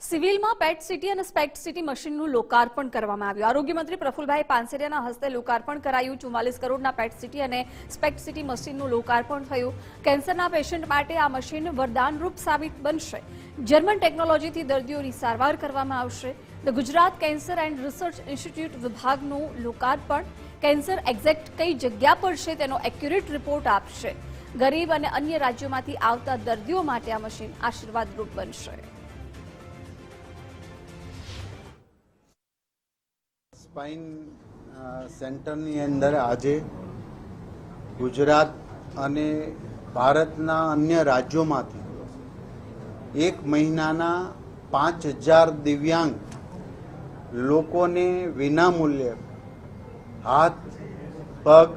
સિવિલમાં પેટ સિટી અને સ્પેક્ટ સિટી મશીનનું લોકાર્પણ કરવામાં આવ્યું. આરોગ્યમંત્રી પ્રફુલભાઈ પાનસેરિયાના હસ્તે લોકાર્પણ કરાયું. ચુમ્માલીસ કરોડના પેટ સિટી અને સ્પેક્ટ સિટી મશીનનું લોકાર્પણ થયું. કેન્સરના પેશન્ટ માટે આ મશીન વરદાનરૂપ સાબિત બનશે. જર્મન ટેકનોલોજીથી દર્દીઓની સારવાર કરવામાં આવશે. The Gujarat cancer and research institute વિભાગનું લોકાર્પણ. કેન્સર એક્ઝેક્ટ કઈ જગ્યા પર છે તેનો એક્યુરેટ રિપોર્ટ આપશે. ગરીબ અને અન્ય રાજ્યોમાંથી આવતા દર્દીઓ માટે આ મશીન આશીર્વાદરૂપ બનશે. સ્પાઇન સેન્ટરની અંદર આજે ગુજરાત અને ભારતના અન્ય રાજ્યોમાંથી એક મહિનાના પાંચ હજાર દિવ્યાંગ લોકોને વિનામૂલ્યે હાથ, પગ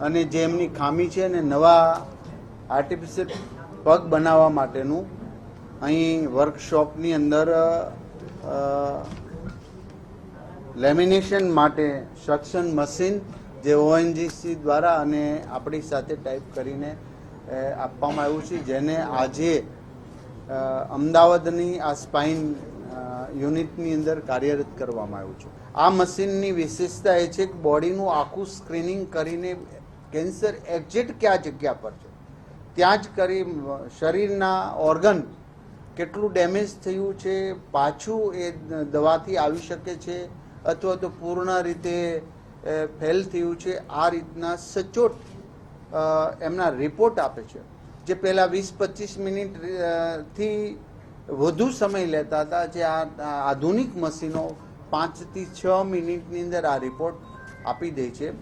અને જે એમની ખામી છે ને નવા આર્ટિફિશિયલ પગ બનાવવા માટેનું અહીં વર્કશોપની અંદર લેમિનેશન માટે સક્શન મશીન જે ઓએનજીસી દ્વારા અને આપણી સાથે ટાઈપ કરીને આપવામાં આવ્યું છે, જેને આજે અમદાવાદની આ સ્પાઇન યુનિટની અંદર કાર્યરત કરવામાં આવ્યું છે. આ મશીનની વિશેષતા એ છે કે બોડીનું આખું સ્ક્રીનિંગ કરીને કેન્સર એક્ઝેક્ટ કયા જગ્યા પર છે? ત્યાં જ કરી, શરીરના ઓર્ગન કેટલું ડેમેજ થયું છે, પાછું એ દવાથી આવી શકે છે અથવા તો પૂર્ણ રીતે ફેલ થયું છે, આ રીતના સચોટ એમના રિપોર્ટ આપે છે. જે પહેલાં વીસ પચીસ મિનિટથી વધુ સમય લેતા હતા, જે આ આધુનિક મશીનો પાંચથી છ મિનિટની અંદર આ રિપોર્ટ આપી દે છે.